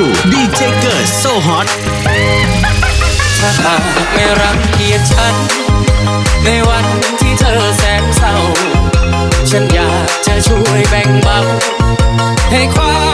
ู่ดีเจเกิดโซฮอตถ้าหากไม่รักเกียจฉัน ในวันที่เธอแสนเศร้า ฉันอยากจะช่วยแบ่งเบาให้ความ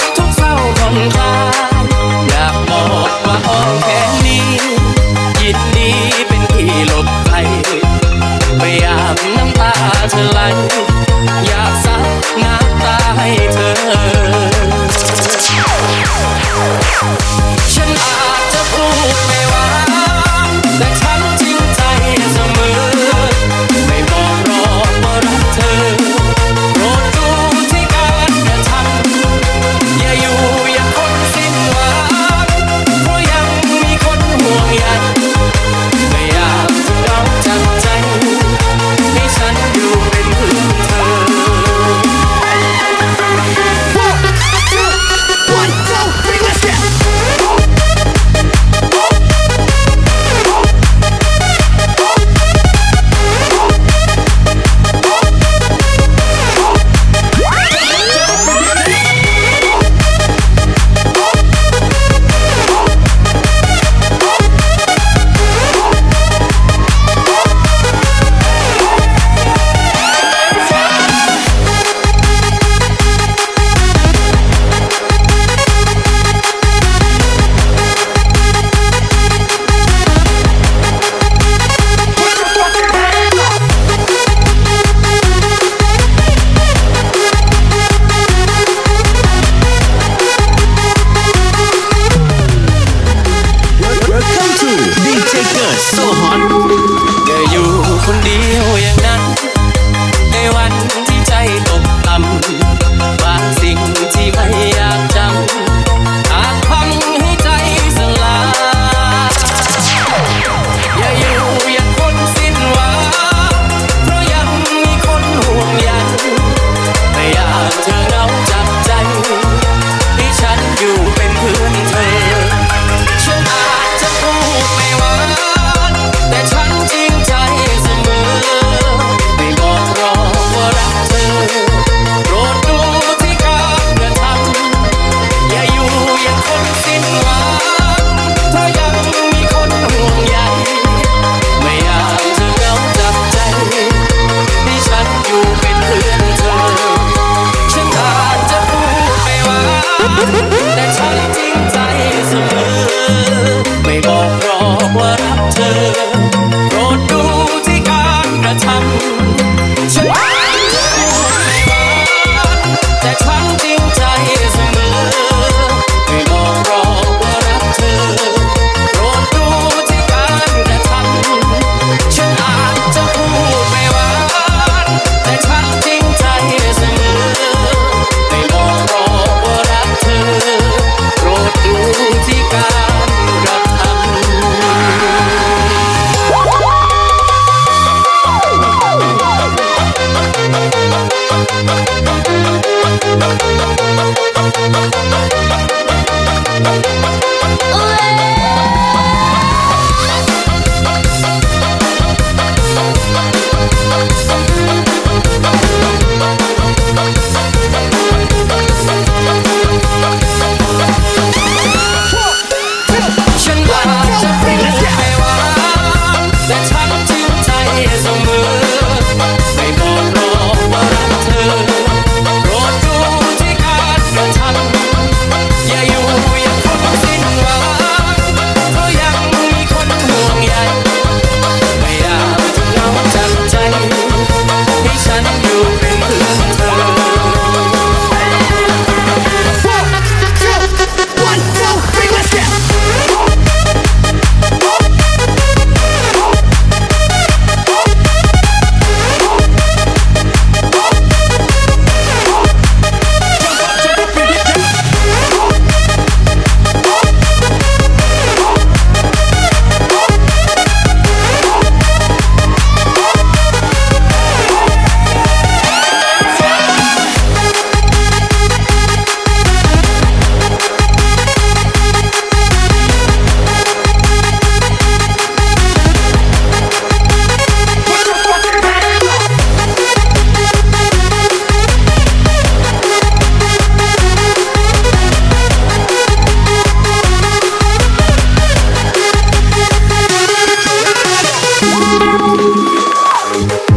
Música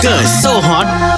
Good, so hot.